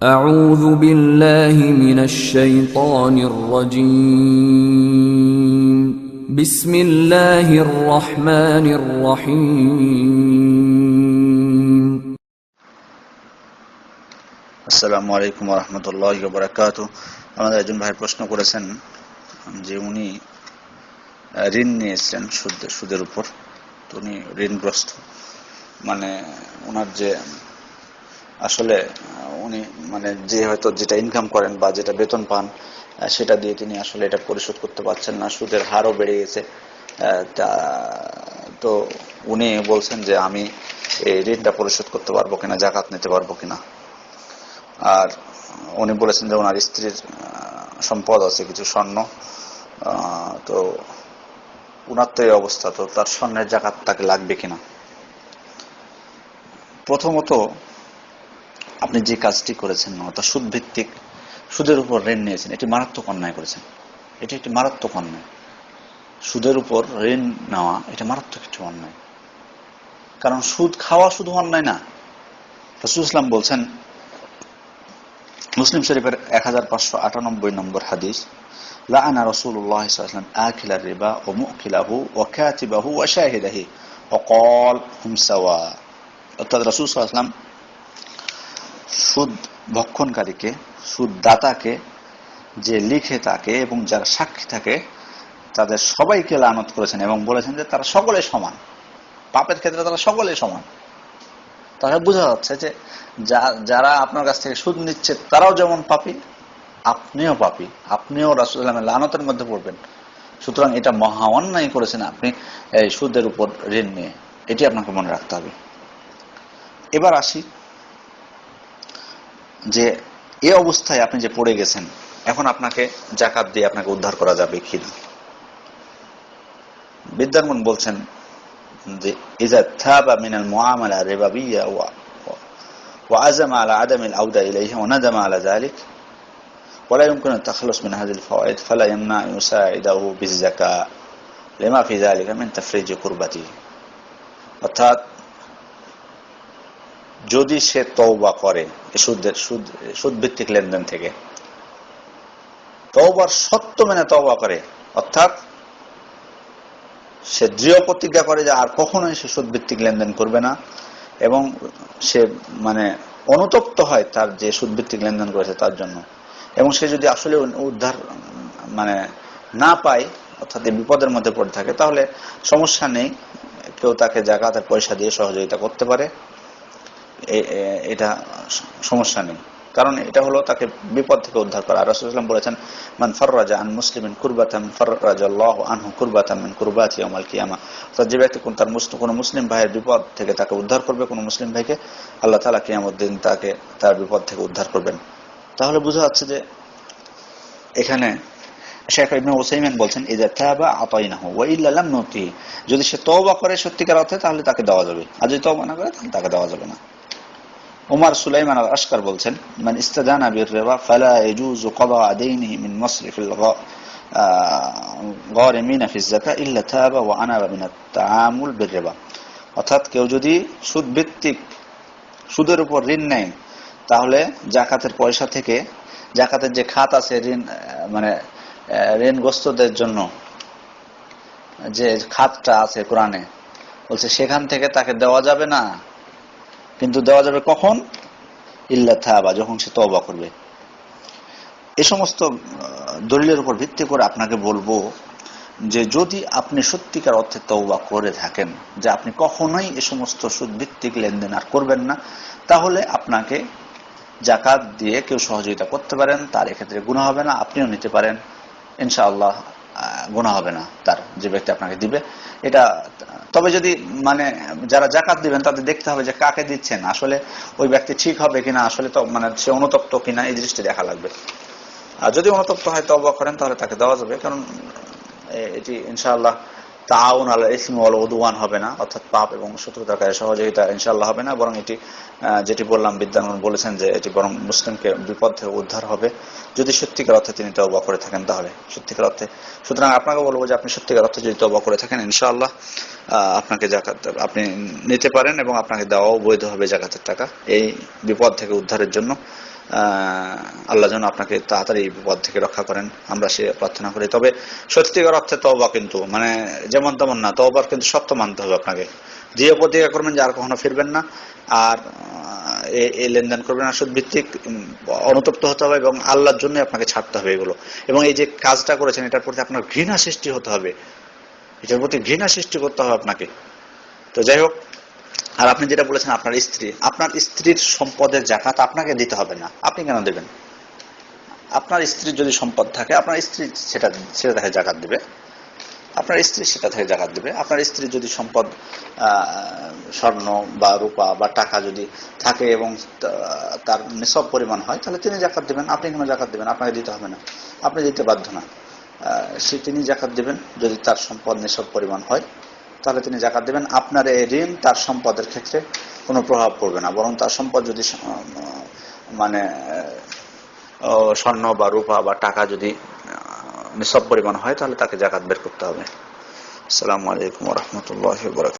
أعوذ بالله من الشيطان الرجيم بسم الله الرحمن الرحيم আসসালামু আলাইকুম রহমতুল্লাহ বরাকাত আমাদের একজন ভাই প্রশ্ন করেছেন যে উনি আহ, ঋণ নিয়েছেন সুদ সুদের উপর তো উনি ঋণগ্রস্ত মানে ওনার যে আসলে আহ, উনি মানে যে হয়তো যেটা ইনকাম করেন বা যেটা বেতন পান সেটা দিয়ে তিনি আসলে এটা পরিশোধ করতে পারছেন না, সুদের হারও বেড়ে গেছে। তা- উনি বলছেন যে আমি এই ঋণটা পরিশোধ করতে পারব কিনা, জাকাত নিতে পারব কিনা। আর উনি বলেছেন যে ওনার স্ত্রীর সম্পদ আছে, কিছু স্বর্ণ। তো উনার তো এই অবস্থা, তো তার স্বর্ণের জাকাত তাকে লাগবে কিনা? প্রথমত আপনি যে কাজটি করেছেন, অর্থাৎ সুদ ভিত্তিক সুদের উপর ঋণ নিয়েছেন, এটি মারাত্মক অন্যায় করেছেন। এটি একটি মারাত্মক অন্যায়। সুদের উপর ঋণ নেওয়া, এটা মারাত্মক একটি অন্যায়। কারণ সুদ খাওয়া শুধু অন্যায় না। রসুল ইসলাম বলছেন, মুসলিম শরীফের এক হাজার পাঁচশো আটানব্বই নম্বর হাদিস, লাআনা রাসূলুল্লাহ সাল্লাল্লাহু আলাইহি ওয়াসাল্লাম আকিলা রিবা ওয়া মুকিলাহু ওয়া কাতিবাহু ওয়া শাহিদাহি ওয়া ক্বাল অর্থাৎ রাসূল সাল্লাল্লাহু সুদ ভক্ষণকারীকে সুদ দাতাকে যে লিখে থাকে এবং যারা সাক্ষী থাকে, তাদের সবাইকে লানত করেছেন এবং বলেছেন যে তারা সকলে সমান। পাপের ক্ষেত্রে তারা সকলে সমান। তাহলে বোঝা যাচ্ছে যা- যারা আপনার কাছ থেকে সুদ নিচ্ছে, তারাও যেমন পাপি, আপনিও পাপি, আপনিও রাসুলামের লানতের মধ্যে পড়বেন। সুতরাং এটা মহা অন্যায় করেছেন আপনি এই সুদের উপর ঋণ নিয়ে। এটি আপনাকে মনে রাখতে হবে। এবার আসি যে এ অবস্থায় আপনি যে পড়ে গেছেন এখন আপনাকে জাকাত দিয়ে আপনাকে উদ্ধার করা যাবে কিনা বিদ্যানগণ বলছেন যে ইজা থাবা মিনাল মুআমালা রিবাবিয়া ওয়া وعزم على عدم العودة إليها وندم على ذلك ولا يمكن التخلص من هذه الفوائد فلا يمنع أن يساعده بالزكاة لما في ذلك من تفريج كربته অর্থাৎ যদি সে তওবা করে সুদের সুদ সুদ ভিত্তিক লেনদেন থেকে, তওবার সত্য মেনে তওবা করে, অর্থাৎ সে দৃঢ় প্রতিজ্ঞা করে যে আর কখনোই সে সুদ ভিত্তিক লেনদেন করবে না এবং সে মানে অনুতপ্ত হয় তার যে সুদ ভিত্তিক লেনদেন করেছে তার জন্য। এবং সে যদি আসলে উদ্ধার মানে না পায়, অর্থাৎ বিপদের মধ্যে পড়ে থাকে, তাহলে সমস্যা নেই। কেউ তাকে জাকাতের পয়সা দিয়ে সহযোগিতা করতে পারে। এটা সমস্যা নেই। কারণ এটা হলো তাকে বিপদ থেকে উদ্ধার করা। রাসূলুল্লাহ বলেছেন, মান ফাররাজা আন মুসলিমিন কুরবাতান ফাররাজা আল্লাহু আনহু কুরবাতান মিন কুরবাতি ইয়াউমাল কিয়ামা। অর্থাৎ যে ব্যক্তি কোন তার মুসলিম কোনো মুসলিম ভাইয়ের বিপদ থেকে তাকে উদ্ধার করবে, কোনো মুসলিম ভাইকে, আল্লাহ তাআলা কিয়ামত দিন তাকে তার বিপদ থেকে উদ্ধার করবেন। তাহলে বোঝা যাচ্ছে যে এখানে শেখ ইবনে ওসাইমেন বলছেন ইজা তাবা আতাইনাহু ওয়া ইল্লা লাম নুতি। যদি সে তওবা করে সত্যিকার অর্থে, তাহলে তাকে দেওয়া যাবে। আর যদি তওবা না করে, তাহলে তাকে দেওয়া যাবে না। উমার সুলাইমান আল আশকার বলছেন, মান ইস্তাদানা বির রেবা ফালা ইয়াজুজু কাদা আদাইনিহি মিন মাসরিফিল গারিমিনা ফি যাকা ইল্লা তাবা ওয়া আনাবা মিন আত-তাআমুল বির রিবা অর্থাৎ কেউ যদি সুদ ভিত্তিক সুদের উপর ঋণ নেয়, তাহলে জাকাতের পয়সা থেকে জাকাতের যে খাত আছে ঋণ মানে ঋণগ্রস্তদের জন্য যে খাতটা আছে কোরআনে, বলছে সেখান থেকে তাকে দেওয়া যাবে না। কিন্তু দেওয়া যাবে কখন? ইল্লা থাবা যখন সে তওবা করবে। এ সমস্ত দলিলের উপর ভিত্তি করে আপনাকে বলব যে যদি আপনি সত্যিকার অর্থে তওবা করে থাকেন, যে আপনি কখনোই এ সমস্ত সুদ ভিত্তিক লেনদেন আর করবেন না, তাহলে আপনাকে জাকাত দিয়ে কেউ সহযোগিতা করতে পারেন, তার এক্ষেত্রে গুণা হবে না, আপনিও নিতে পারেন। ইনশাআল্লাহ গুনাহ হবে না তার, যে ব্যক্তি আপনাকে দিবে। এটা, তবে যদি মানে যারা জাকাত দিবেন, তাদের দেখতে হবে যে কাকে দিচ্ছেন, আসলে ওই ব্যক্তি ঠিক হবে কিনা, আসলে তো মানে সে অনুতপ্ত কিনা, এই জিনিসটি দেখা লাগবে। আর যদি অনুতপ্ত হয় তবা করেন, তাহলে তাকে দেওয়া যাবে। কারণ এটি, ইনশাআল্লাহ তাউন আল ইসম ওয়াল উদওয়ান হবে না, অর্থাৎ পাপ এবং শত্রুতার কাজে সহযোগিতা ইনশাল্লাহ হবে না, বরং এটি যেটি বললাম বিদ্যানগণ বলেছেন যে এটি বরং মুসলিমকে বিপদ থেকে উদ্ধার হবে। যদি সত্যিকার অর্থে তিনি তওবা করে থাকেন তাহলে, সত্যিকার অর্থে। সুতরাং আপনাকে বলব যে আপনি সত্যিকার অর্থে যদি তওবা করে থাকেন, ইনশাআল্লাহ আপনাকে জাকাত, আপনি নিতে পারেন এবং আপনাকে দেওয়াও বৈধ হবে জাকাতের টাকা। এই বিপদ থেকে উদ্ধারের জন্য আল্লাহ যেন আপনাকে তাড়াতাড়ি বিপদ থেকে রক্ষা করেন। আমরা সে প্রার্থনা করি। তবে সত্যিকার অর্থে তওবা কিন্তু মানে যেমন তেমন না, তওবার কিন্তু সত্য মানতে হবে আপনাকে। যে প্রতিজ্ঞা করবেন যে আর কখনো ফিরবেন না, আর এই লেনদেন করবেন সুদ ভিত্তিক অনুতপ্ত হতে হবে এবং আল্লাহর জন্য আপনাকে ছাড়তে হবে এগুলো। এবং এই যে কাজটা করেছেন, এটার প্রতি আপনার ঘৃণা সৃষ্টি হতে হবে। এটার প্রতি ঘৃণা সৃষ্টি করতে হবে আপনাকে। তো যাই হোক আর আপনি যেটা বলেছেন, আপনার স্ত্রী। আপনার স্ত্রীর সম্পদের জাকাত আপনাকে দিতে হবে না। আপনি কেন দেবেন? আপনার স্ত্রীর যদি সম্পদ থাকে, আপনার স্ত্রী সেটা সেটা থেকে জাকাত দেবে। আপনার স্ত্রী সেটা থেকে জাকাত দেবে। আপনার স্ত্রীর যদি সম্পদ স্বর্ণ বা রূপা বা টাকা যদি থাকে এবং তার নিসব পরিমাণ হয়, তাহলে তিনি জাকাত দেবেন। আপনি কেন জাকাত দেবেন? আপনাকে দিতে হবে না। আপনি দিতে বাধ্য না। সে তিনি জাকাত দেবেন যদি তার সম্পদ নিসব পরিমাণ হয়। তাহলে তিনি জাকাত দেবেন। আপনার এই ঋণ তার সম্পদের ক্ষেত্রে কোনো প্রভাব পড়বে না। বরং তার সম্পদ যদি মানে স্বর্ণ বা রূপা বা টাকা যদি নিঃসব পরিমাণ হয়, তাহলে তাকে জাকাত বের করতে হবে। আসসালামু আলাইকুম রহমতুল্লাহ